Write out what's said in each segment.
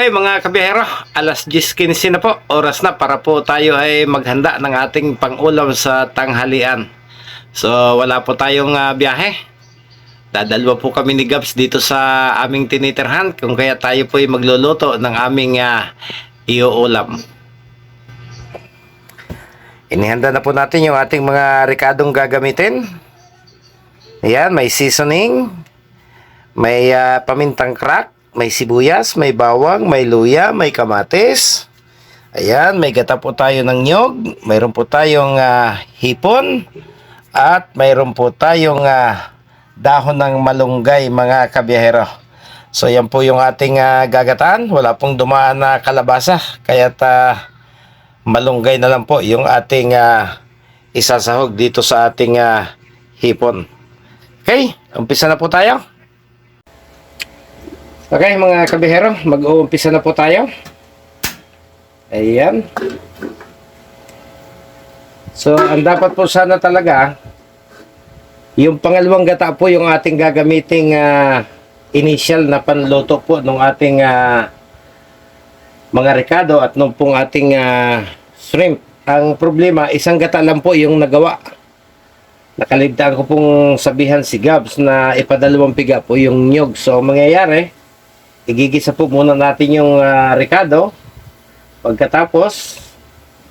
Okay mga kabiyahero, alas 10.15 na po, oras na para po tayo ay maghanda ng ating pangulam sa tanghalian. So wala po tayong ah, biyahe. Dadalwa po kami ni Gabs dito sa aming tinitirhan kung kaya tayo po ay magluluto ng aming ah, iuulam. Inihanda na po natin yung ating mga ricadong gagamitin. Ayan, may seasoning, may ah, pamintang crack, may sibuyas, may bawang, may luya, may kamatis. Ayan, may gata po tayo ng nyog, mayroon po tayong ah, hipon, at mayroon po tayong ah, dahon ng malunggay mga kabiyahero. So yan po yung ating ah, gagataan, wala pong dumaan na kalabasa, kaya ta malunggay na lang po yung ating ah, isasahog dito sa ating ah, hipon. Okay, umpisa na po tayo. Okay mga kabihero, mag-uumpisa na po tayo. Ayan. So, ang dapat po sana talaga, yung pangalawang gata po yung ating gagamiting ah, initial na panluto po ng ating ah, mga rekado at nung pong ating ah, shrimp. Ang problema, isang gata lang po yung nagawa. Nakaligtaan ko pong sabihan si Gabs na ipadalawang piga po yung nyog. So, ang mangyayari, igigisa po muna natin yung ah, ricado. Pagkatapos,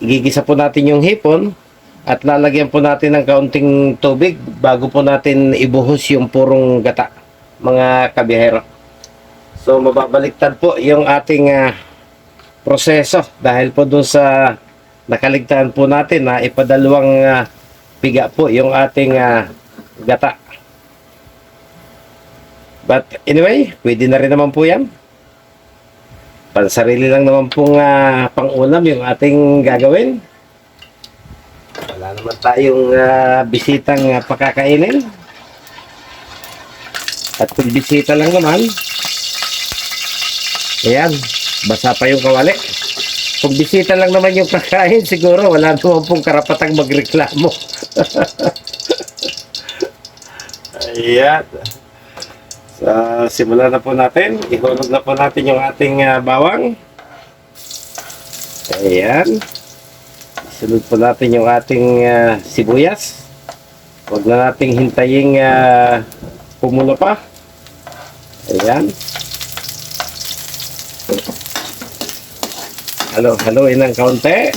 igigisa po natin yung hipon at lalagyan po natin ng kaunting tubig bago po natin ibuhos yung purong gata, mga kabihero. So, mababaliktad po yung ating ah, proseso dahil po dun sa nakaligtaan po natin na ipadalawang ah, piga po yung ating ah, gata. But anyway, pwede na rin naman po yan. Pansarili lang naman pong uh, pangulam yung ating gagawin. Wala naman tayong ah, bisitang ah, pakakainin. At kung bisita lang naman, ayan, basa pa yung kawali. Kung bisita lang naman yung kakain, siguro wala naman pong karapatang magreklamo. ayan. So, simulan na po natin. Ihulog na po natin yung ating ah, bawang. Ayan. Sunod po natin yung ating ah, sibuyas. Huwag na nating hintayin uh, pumulo pa. Ayan. Halo, haluin ng kaunti.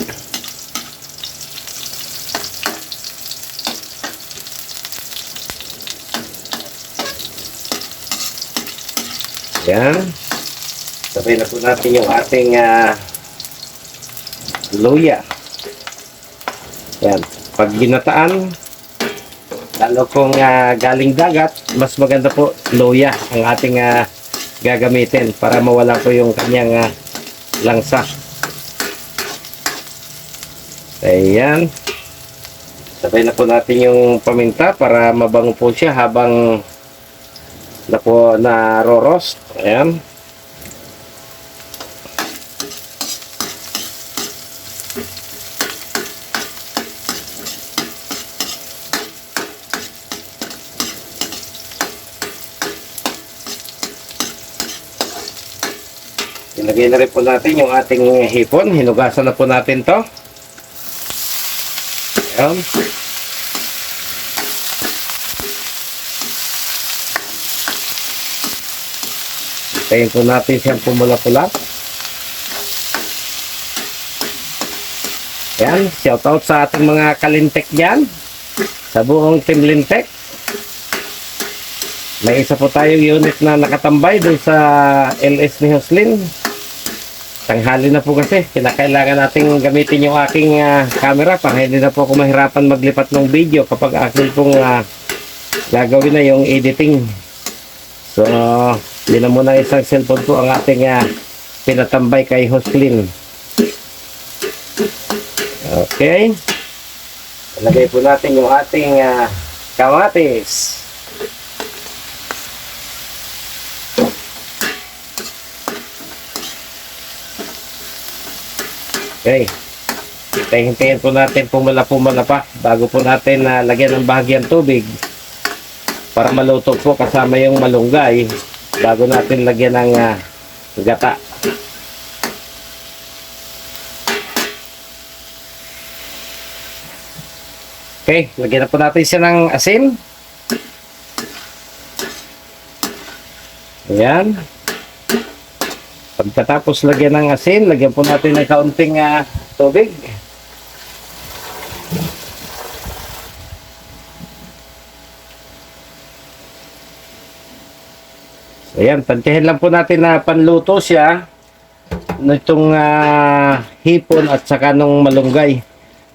Yan. Sabay na po natin yung ating ah, luya. Yan. Pag ginataan, lalo kung ah, galing dagat, mas maganda po luya ang ating ah, gagamitin para mawala po yung kanyang ah, langsa. Ayan. Sabay na po natin yung paminta para mabango po siya habang na po na roast. Ayan. Ilagay na rin po natin yung ating hipon. Hinugasan na po natin to. Ayan. Tayin po natin siyang pumula-pula. Yan, shout out sa ating mga kalintek dyan. Sa buong Team Lintek. May isa po tayong unit na nakatambay dun sa LS ni Jocelyn. Tanghali na po kasi. Kinakailangan nating gamitin yung aking ah, camera para hindi na po ako mahirapan maglipat ng video kapag akin pong ah, gagawin na yung editing. So, yun na muna isang cellphone po ang ating ah, pinatambay kay Jocelyn. Okay. Ilagay po natin yung ating ah, kamatis. Okay. Hintayin-hintayin po natin pumala-pumala pa bago po natin na lagyan ng bahagyang tubig para maluto po kasama yung malunggay bago natin lagyan ng uh, gata. Okay, lagyan na po natin siya ng asin. Ayan. Pagkatapos lagyan ng asin, lagyan po natin ng kaunting uh, tubig. Ayan, tantihin lang po natin na panluto siya nitong ah, hipon at saka nung malunggay.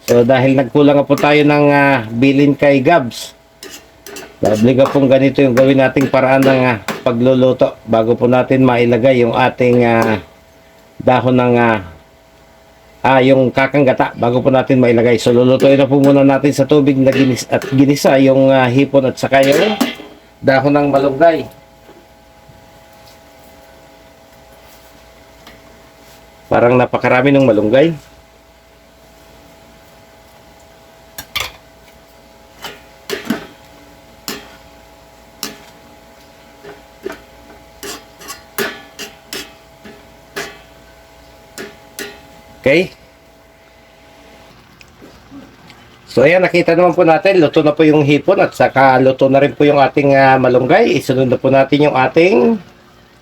So dahil nagkulang po tayo ng ah, bilin kay Gabs. Obliga pong ganito yung gawin nating paraan ng ah, pagluluto bago po natin mailagay yung ating ah, dahon ng ah, ah, yung kakang gata bago po natin mailagay. So lulutuin na po muna natin sa tubig na ginis at ginisa yung ah, hipon at saka yung dahon ng malunggay. Parang napakarami ng malunggay. Okay? So ayan, nakita naman po natin, luto na po yung hipon at saka luto na rin po yung ating ah, malunggay. Isunod na po natin yung ating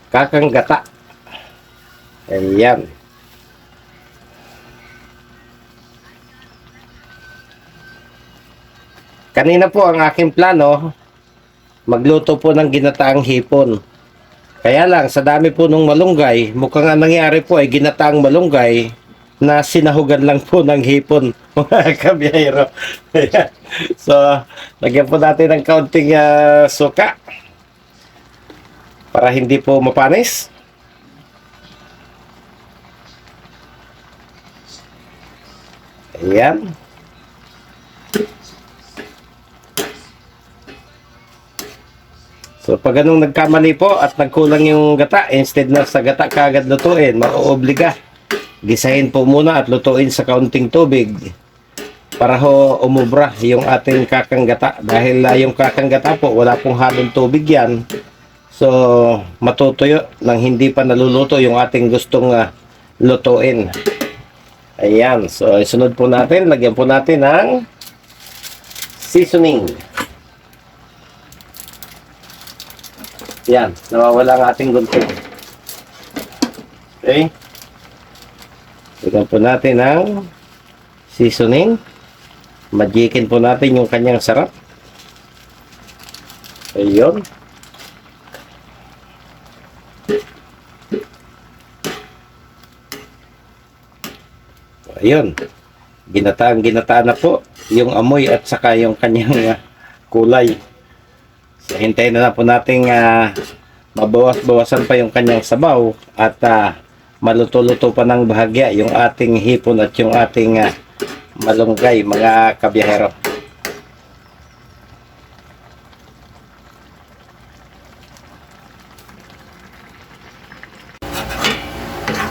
kakang gata. Ayan. Kanina po ang aking plano, magluto po ng ginataang hipon. Kaya lang, sa dami po ng malunggay, mukhang ang nangyari po ay ginataang malunggay na sinahugan lang po ng hipon, mga kabiyahero. Ayan. so, lagyan po natin ng kaunting ah, suka para hindi po mapanis. Ayan. So pag anong nagkamali po at nagkulang yung gata, instead na sa gata kagad lutuin, mauobliga. Gisahin po muna at lutuin sa kaunting tubig para ho umubra yung ating kakang gata. Dahil uh, yung kakang gata po, wala pong halong tubig yan. So matutuyo nang hindi pa naluluto yung ating gustong uh, lutuin. Ayan. So isunod po natin, lagyan po natin ng seasoning. Yan, nawawala ang ating gunting. Okay. Lagyan po natin ng seasoning. Magikin po natin yung kanyang sarap. Ayun. Ayun. Ginataan, ginataan na po yung amoy at saka yung kanyang ah, kulay. So, hintayin na lang po nating ah, mabawas-bawasan pa yung kanyang sabaw at ah, maluto-luto pa ng bahagya yung ating hipon at yung ating ah, malunggay mga kabiyahero.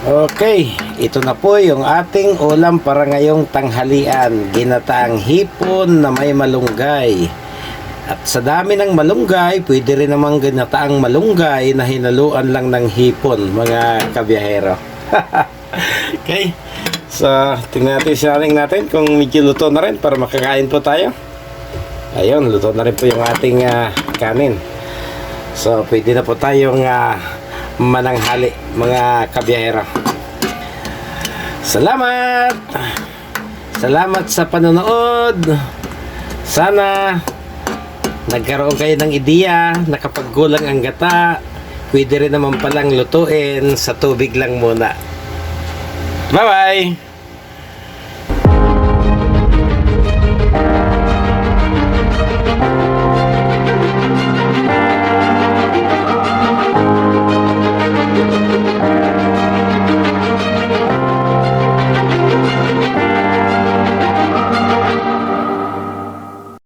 Okay, ito na po yung ating ulam para ngayong tanghalian. Ginataang hipon na may malunggay. At sa dami ng malunggay, pwede rin namang ginataang malunggay na hinaluan lang ng hipon, mga kabiyahero. okay. So, tingnan natin sharing natin kung medyo luto na rin para makakain po tayo. Ayun, luto na rin po yung ating ah, kanin. So, pwede na po tayong ah, mananghali, mga kabiyahero. Salamat! Salamat sa panonood. Sana nagkaroon kayo ng ideya na kapag gulang ang gata, pwede rin naman palang lutuin sa tubig lang muna. Bye-bye!